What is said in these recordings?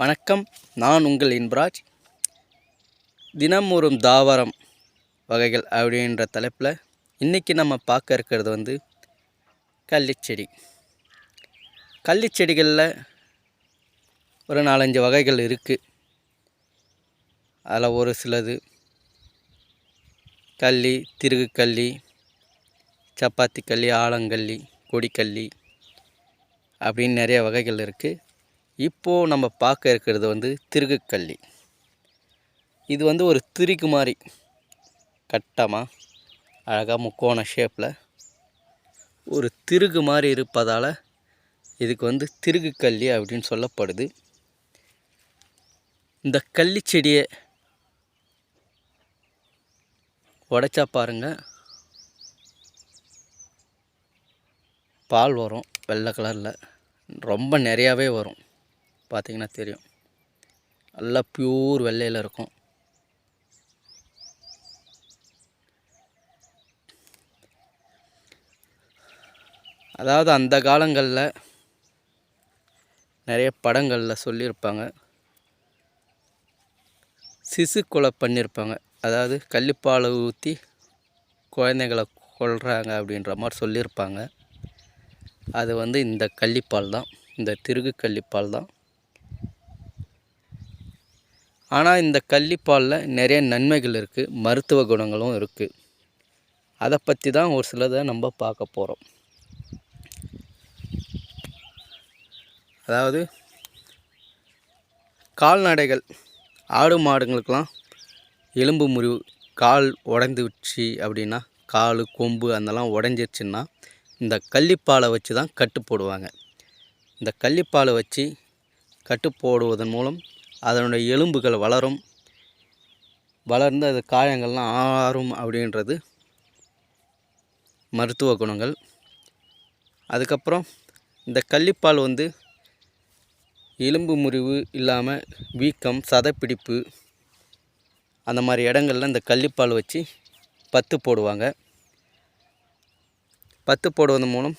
வணக்கம். நான் உங்கள் இன்பராஜ். தினம் ஒரு தாவரம் வகைகள் அப்படின்ற தலைப்பில் இன்றைக்கி நம்ம பார்க்க இருக்கிறது வந்து கள்ளிச்செடி. கள்ளிச்செடிகளில் ஒரு நாலஞ்சு வகைகள் இருக்குது அதில் ஒரு சிலது கள்ளி திருகுக்கள்ளி சப்பாத்தி கள்ளி ஆலங்கள்ளி கொடிக்கள்ளி அப்படின்னு நிறைய வகைகள் இருக்குது இப்போது நம்ம பார்க்க இருக்கிறது வந்து திருகுக்கள்ளி இது வந்து ஒரு திரிக்கு மாதிரி கட்டமாக அழகாக முக்கோண ஷேப்பில் ஒரு திருகு மாதிரி இருப்பதால் இதுக்கு வந்து திருகுக்கள்ளி அப்படின்னு சொல்லப்படுது. இந்த கள்ளி செடியை உடைச்சா பாருங்கள் பால் வரும் வெள்ளை கலரில். ரொம்ப நிறையாவே வரும். பார்த்தீங்கன்னா தெரியும். நல்லா பியூர் வெள்ளையில் இருக்கும். அதாவது அந்த காலங்களில் நிறைய படங்களில் சொல்லியிருப்பாங்க. சிசு கொலை பண்ணியிருப்பாங்க. அதாவது கள்ளிப்பாலை ஊற்றி குழந்தைங்களை கொள்கிறாங்க அப்படின்ற மாதிரி சொல்லியிருப்பாங்க. அது வந்து இந்த கள்ளிப்பால் தான். இந்த திருகு கள்ளிப்பால் தான். ஆனால் இந்த கள்ளிப்பாலில் நிறைய நன்மைகள் இருக்குது மருத்துவ குணங்களும் இருக்குது அதை பற்றி தான் ஒரு சிலதை நம்ம பார்க்க போகிறோம் அதாவது கால்நடைகள் ஆடு மாடுங்களுக்கெலாம் எலும்பு முறிவு கால் உடைந்துச்சு அப்படின்னா கால் கொம்பு அதெல்லாம் உடஞ்சிருச்சுன்னா இந்த கள்ளிப்பாலை வச்சு தான் கட்டு போடுவாங்க. இந்த கள்ளிப்பாலை வச்சு கட்டு போடுவதன் மூலம் அதனுடைய எலும்புகள் வளரும். வளர்ந்து அது காயங்கள்லாம் ஆறும் அப்படின்றது மருத்துவ குணங்கள். அதுக்கப்புறம் இந்த கள்ளிப்பால் வந்து எலும்பு முறிவு இல்லாமல் வீக்கம் சதைப்பிடிப்பு அந்த மாதிரி இடங்கள்ல இந்த கள்ளிப்பால் வச்சு பத்து போடுவாங்க. பத்து போடுவதன் மூலம்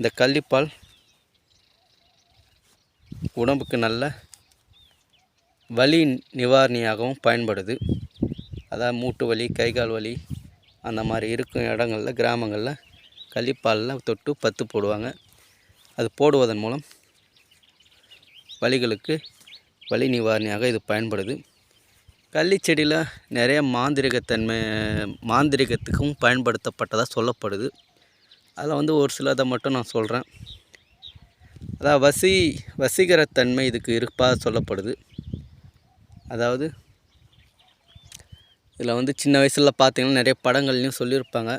இந்த கள்ளிப்பால் உடம்புக்கு நல்ல வலி நிவாரணியாகவும் பயன்படுது. அதாவது மூட்டு வலி கை கால் வலி அந்த மாதிரி இருக்கும் இடங்களில் கிராமங்களில் கள்ளிப்பாலில் தொட்டு பத்து போடுவாங்க. அது போடுவதன் மூலம் வலிகளுக்கு வலி நிவாரணியாக இது பயன்படுது. கள்ளி செடியில் நிறைய மாந்திரிகத்தன்மை மாந்திரிகத்துக்கும் பயன்படுத்தப்பட்டதாக சொல்லப்படுது. அதில் வந்து ஒரு சிலதை மட்டும் நான் சொல்கிறேன் அதாவது வசி வசீகரத்தன்மை இதுக்கு இருப்பாக சொல்லப்படுது. அதாவது இதில் வந்து சின்ன வயசில் பார்த்தீங்கன்னா நிறைய படங்கள்லையும் சொல்லியிருப்பாங்க.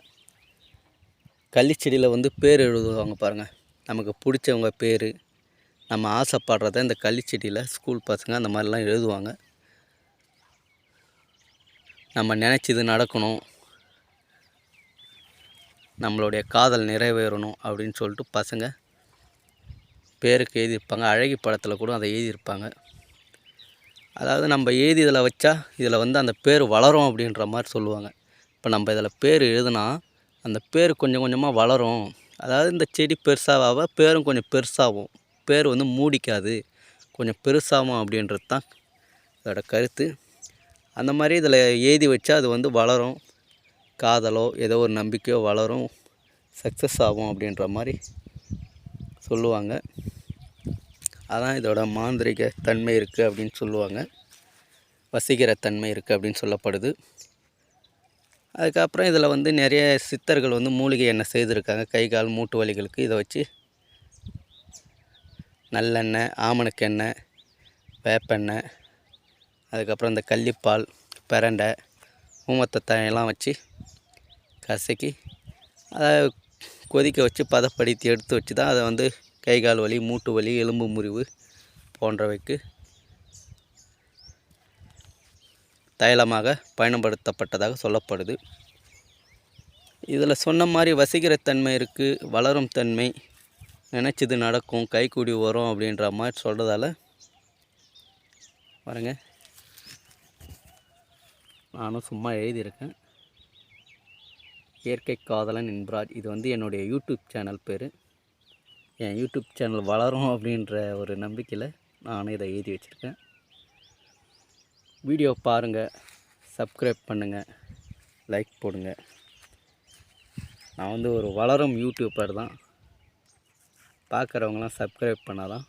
கள்ளிச்செடியில் வந்து பேர் எழுதுவாங்க பாருங்கள் நமக்கு பிடிச்சவங்க பேர் நம்ம ஆசைப்படுறத இந்த கள்ளிச்செடியில் ஸ்கூல் பசங்க அந்த மாதிரிலாம் எழுதுவாங்க. நம்ம நினச்சது நடக்கணும். நம்மளுடைய காதல் நிறைவேறணும் அப்படின்னு சொல்லிட்டு பசங்க பேருக்கு எழுதியிருப்பாங்க. அழகி படத்தில் கூட அதை எழுதியிருப்பாங்க. அதாவது நம்ம எழுதி இதில் வச்சா இதில் வந்து அந்த பேர் வளரும் அப்படின்ற மாதிரி சொல்லுவாங்க. இப்போ நம்ம இதில் பேர் எழுதுனா அந்த பேர் கொஞ்சம் கொஞ்சமாக வளரும். அதாவது இந்த செடி பெருசாக பேரும் கொஞ்சம் பெருசாகும். பேர் வந்து மூடிக்காது. கொஞ்சம் பெருசாகும் அப்படின்றது தான் இதோட கருத்து. அந்த மாதிரி இதில் எழுதி வச்சா அது வந்து வளரும். காதலோ ஏதோ ஒரு நம்பிக்கையோ வளரும். சக்ஸஸ் ஆகும் அப்படின்ற மாதிரி சொல்லுவாங்க. அதான் இதோட மாந்திரிக தன்மை இருக்குது அப்படின்னு சொல்லுவாங்க. வசீகர தன்மை இருக்குது அப்படின்னு சொல்லப்படுது. அதுக்கப்புறம் இதில் வந்து நிறைய சித்தர்கள் வந்து மூலிகை எண்ணெய் செய்திருக்காங்க. கை கால் மூட்டு வலிகளுக்கு இதை வச்சு நல்லெண்ணெய் ஆமணக்கெண்ணெய் வேப்பெண்ணெய் அதுக்கப்புறம் இந்த கள்ளிப்பால் பிரண்டை ஊமத்தத்தாயெல்லாம் வச்சு கசக்கி அதை கொதிக்க வச்சு பதப்படுத்தி எடுத்து வச்சு தான் அதை வந்து கை கால் வலி மூட்டு வலி எலும்பு முறிவு போன்றவைக்கு தைலமாக பயன்படுத்தப்பட்டதாக சொல்லப்படுது. இதில் சொன்ன மாதிரி வசீகரத்தன்மை இருக்குது வளரும் தன்மை நினச்சது நடக்கும் கைக்கூடி வரும் அப்படின்ற மாதிரி சொல்கிறதால பாருங்க. நானும் சும்மா எழுதியிருக்கேன். இயற்கை காதலன் என்பார். இது வந்து என்னுடைய யூடியூப் சேனல் பேர். என் யூடியூப் சேனல் வளரும் அப்படின்ற ஒரு நம்பிக்கையில் நானும் இதை எழுதி வச்சுருக்கேன். வீடியோ பாருங்கள் சப்ஸ்கிரைப் பண்ணுங்கள் லைக் போடுங்க. நான் வந்து ஒரு வளரும் யூடியூப்பர் தான். பார்க்குறவங்களாம் சப்ஸ்கிரைப் பண்ணால் தான்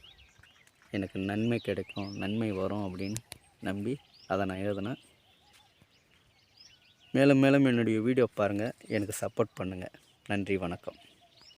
எனக்கு நன்மை கிடைக்கும் நன்மை வரும் அப்படின்னு நம்பி அதை நான் எழுதினேன். மேலும் மேலும் என்னுடைய வீடியோ பாருங்கள் எனக்கு சப்போர்ட் பண்ணுங்கள் நன்றி வணக்கம்.